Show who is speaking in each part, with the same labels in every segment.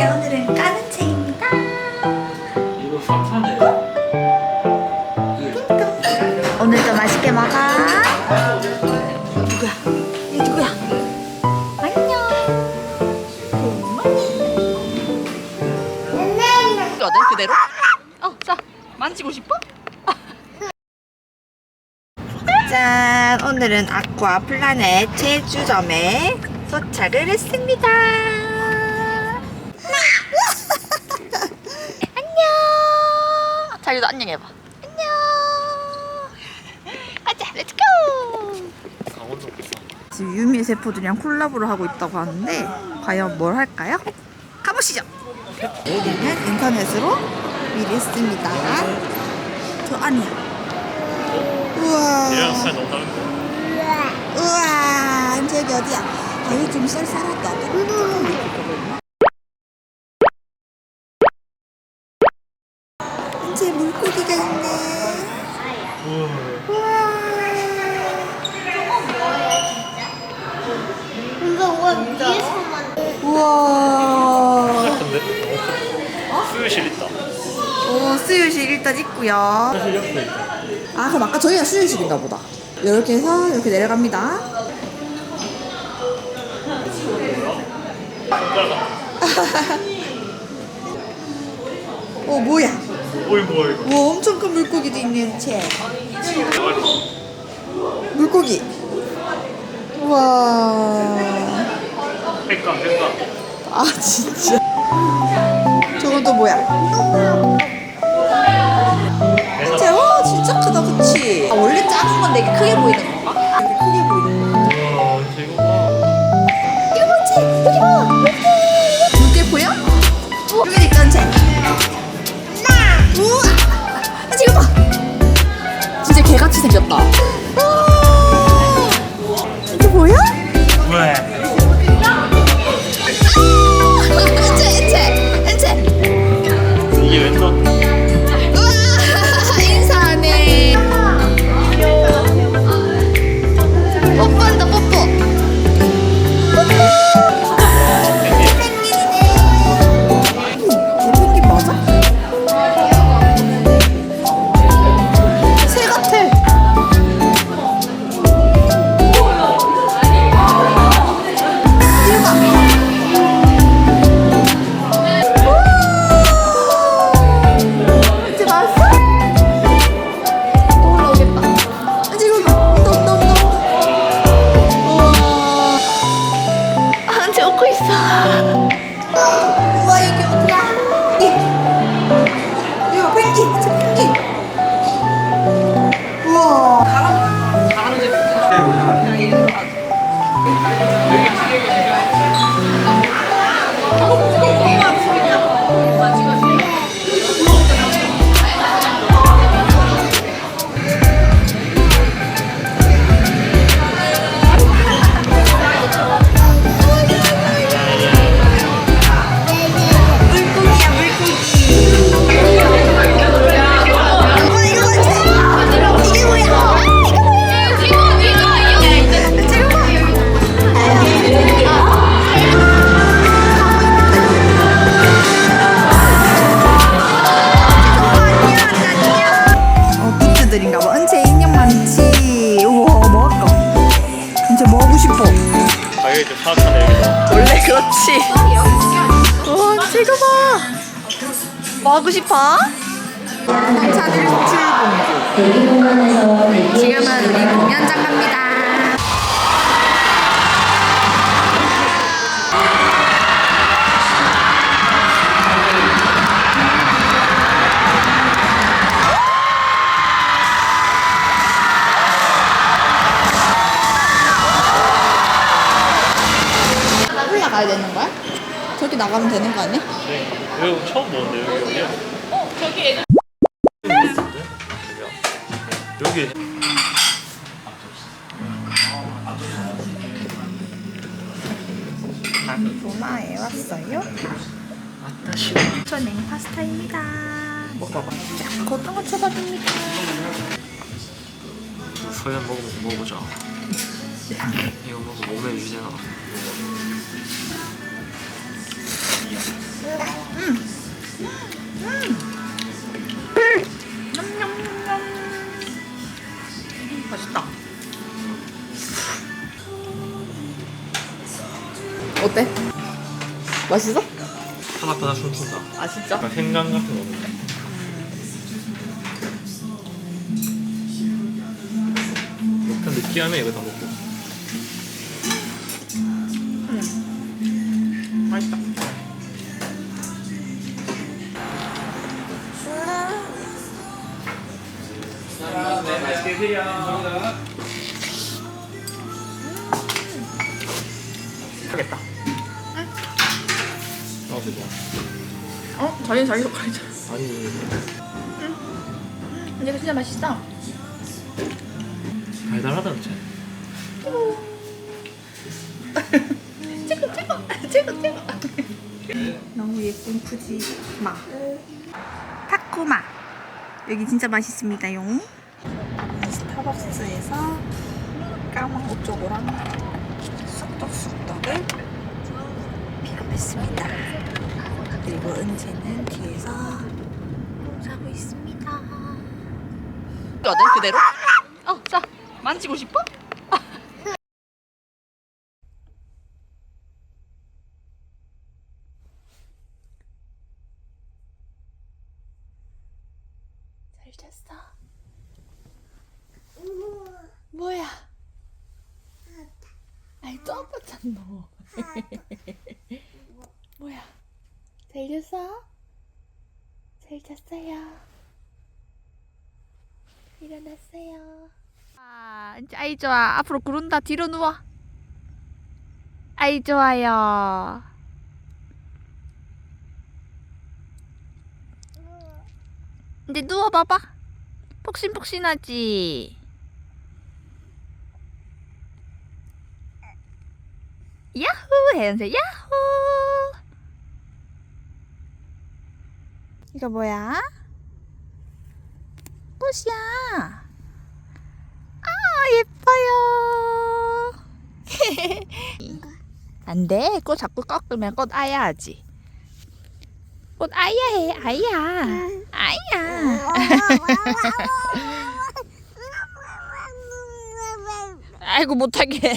Speaker 1: 제 오늘은 까는 책입니다.
Speaker 2: 이거 fak타네.
Speaker 1: 오늘도 맛있게 먹어. 누구야? 이 누구야? 안녕.
Speaker 3: 어때 그대로? 어, 자 만지고 싶어?
Speaker 1: 짠! 오늘은 아쿠아 플라넷 제주점에 도착을 했습니다.
Speaker 3: 안녕. 자기도 안녕 해봐. 안녕. 가자, 렛츠고.
Speaker 1: 지금 유미 세포들이랑 콜라보를 하고 있다고 하는데 과연 뭘 할까요? 가보시죠. 여기는 인터넷으로 미리 했습니다. 저 아니야. 우와. 우와. 저기 어디야? 여기 좀 쌀쌀하다. 이제 물고기가 있네. 우와. 우와.
Speaker 2: 근데 수유실 있다.
Speaker 1: 오, 수유실 일단 있고요.
Speaker 2: 사실 옆에 있다.
Speaker 1: 아, 그럼 아까 저희가 수유실인가 보다. 이렇게 해서 이렇게 내려갑니다. 오, 어, 뭐야?
Speaker 2: 어이 뭐야 이거.
Speaker 1: 와, 엄청 큰 물고기도 있는 채. 물고기. 우와.
Speaker 2: 백감 백감.
Speaker 1: 아, 진짜. 또 뭐야? 진짜, 와, 진짜 크다, 그치? 아, 원래 작은 건데 이게 크게 보이는 건가? 이렇게 크게 보이는
Speaker 2: 진짜 이거
Speaker 1: 뭐지? 여기 봐! 물개 보여? 여기 있던 쟤. 우와! 아, 지금 봐! 진짜 개같이 생겼다. 맞아? 새 같아. 이제? 올라오겠다. 아, 웃고 있어. 우와,
Speaker 2: 가격이 좀 여기서.
Speaker 1: 원래 그렇지. 우와, 지금 봐. 뭐 하고 싶어? 차들 출공주. 지금은 우리 공연장 갑니다. 나가면 되는 거 아니야?
Speaker 2: 네. 이거 처음 보는데 여기 어디야?
Speaker 3: 어, 저기 애들.
Speaker 2: 여기. 여기.
Speaker 1: 로마에 왔어요.
Speaker 2: 아따 싫어.
Speaker 1: 저 냉 파스타입니다. 먹어봐. 자, 고등어 초밥입니다.
Speaker 2: 소연 먹어보자. 이거 먹고 몸에 유지되나?
Speaker 1: 맛있어?
Speaker 2: 파닥파닥 춤춘다.
Speaker 1: 아 진짜?
Speaker 2: 약간 생강 같은 거. 약간 느끼하네 이거 다 먹고.
Speaker 1: 맛있다.
Speaker 2: 네, 맛있게 드세요. 감사합니다.
Speaker 1: 자기는 자기 젓갈이잖아.
Speaker 2: 아니,
Speaker 1: 근데 이거 진짜 맛있다.
Speaker 2: 달달하다, 그치?
Speaker 1: 최고 최고 최고 최고.
Speaker 4: 너무 예쁜 푸지마 타코마 여기 진짜 맛있습니다 용 스타벅스에서 까만 오초고랑 쑥떡쑥떡을 픽업했습니다 그리고 은채는 뒤에서 자고 있습니다
Speaker 1: 그대로? 어, 자 만지고 싶어? 잘 잤어? 뭐야? 아이 또 아빠 잤노 뭐야? 잘 잤어? 잘 잤어요? 일어났어요. 아, 이제 아이 좋아. 앞으로 구른다. 뒤로 누워. 아이 좋아요. 이제 누워봐봐. 폭신폭신하지? 야호! 혜연세 야호! 이거 뭐야? 꽃이야. 아, 예뻐요. 안 돼. 꽃 자꾸 꺾으면 꽃 아야하지. 꽃 아야해, 아야. 아야. 아이고, 못하게.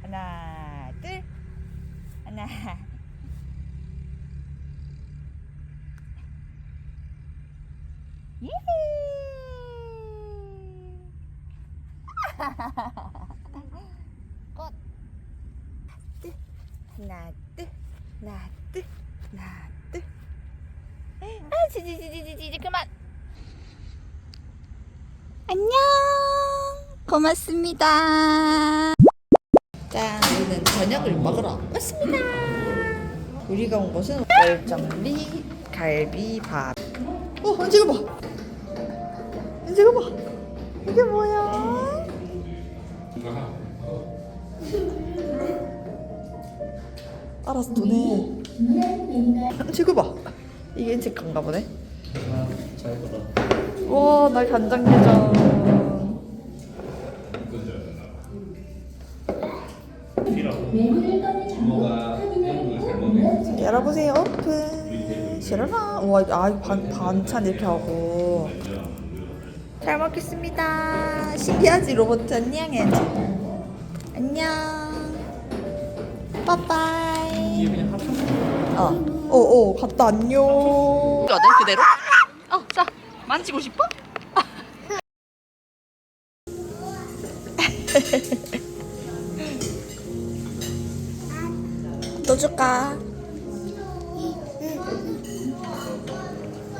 Speaker 1: 하나, 둘. 하나. 예. 꽃. 하나, 둘. 하나, 둘. 아, 지지지지지지 그만. 안녕. 고맙습니다. 짠, 우리는 저녁을 먹으러 왔습니다. 우리가 온 곳은 월정리 갈비밥. 어, 언제 봐. 언제 봐. 이게 뭐야? 알았어, 도네. 언제 봐. 이게 건가 보네. 와, 나 간장게장. 열어보세요. 오픈. 싫어라. 와, 아, 반, 반찬 이렇게 하고. 잘 먹겠습니다. 신기하지, 로봇. 안녕, 해야지. 안녕. 빠빠이. 어, 어, 어, 갔다 안녕. 거든 그대로? 어, 자 만지고 싶어?
Speaker 4: 또 줄까?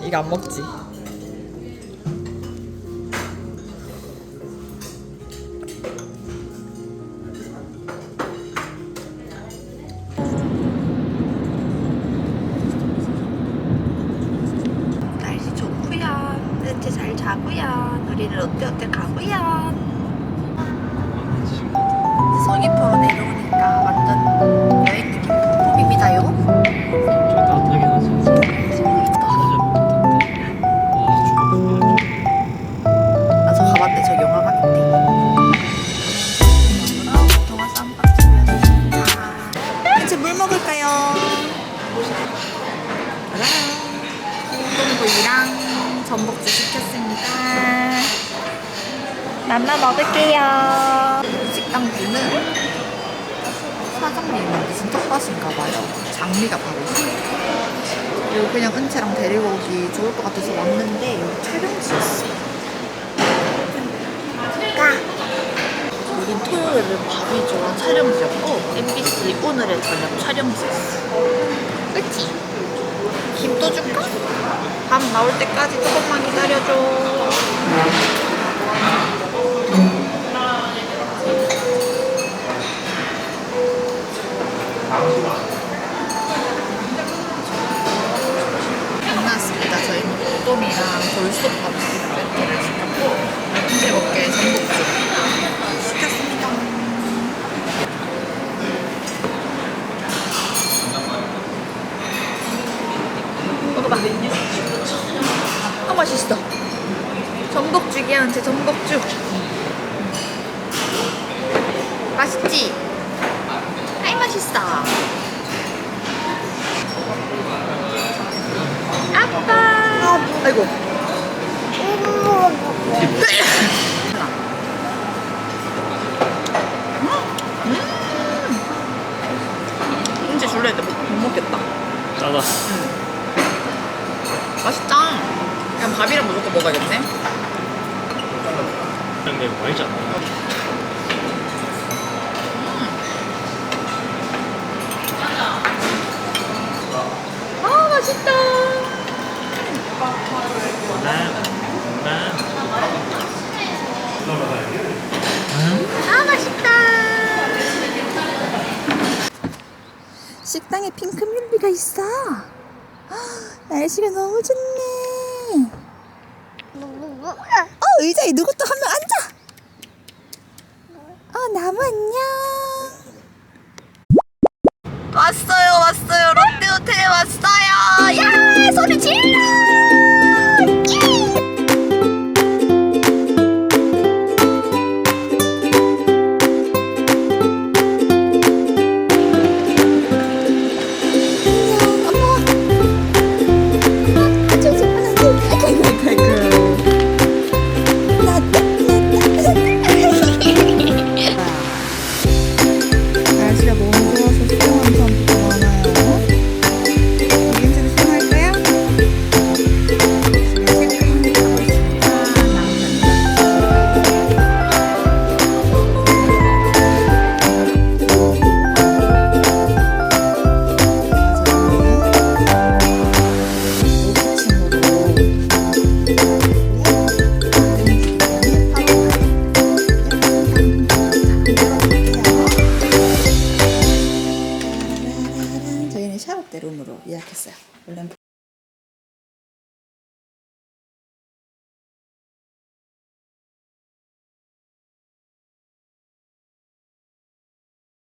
Speaker 4: 이거 안 먹지? 전복죽 시켰습니다. 맘마 먹을게요. 식당 문은
Speaker 1: 사장님은 무슨 텃밭인가 봐요. 장미가 바로. 그리고 그냥 은채랑 데리고 오기 좋을 것 같아서 왔는데 여기 촬영지였어.
Speaker 5: 우린 토요일은 밥이죠 촬영지였고 MBC 오늘의 저녁 촬영지였어
Speaker 1: 그치? 김도 줄까? 밥 나올 때까지 조금만 기다려줘. 끝났습니다. 저희는 또미랑 돌솥밥 세트를 시켰고 먹게 전복죽 시켰습니다. 먹어봐. 아 맛있어. 제 전복죽. 맛있지? 아이 맛있어. 아빠. 아이고. 음. 이제 줄래 했는데 못, 못 먹겠다.
Speaker 2: 짜다.
Speaker 1: 맛있다. 그냥 밥이랑 무조건 먹어야겠네.
Speaker 2: 그냥 내가 많이 잖아
Speaker 1: 아 맛있다. 아 맛있다. 식당에 핑크 뮬리가 있어. 아, 날씨가 너무 좋네. 어 의자에 누구 또 한 명 앉아. 어 나무 안녕. 야 소리 질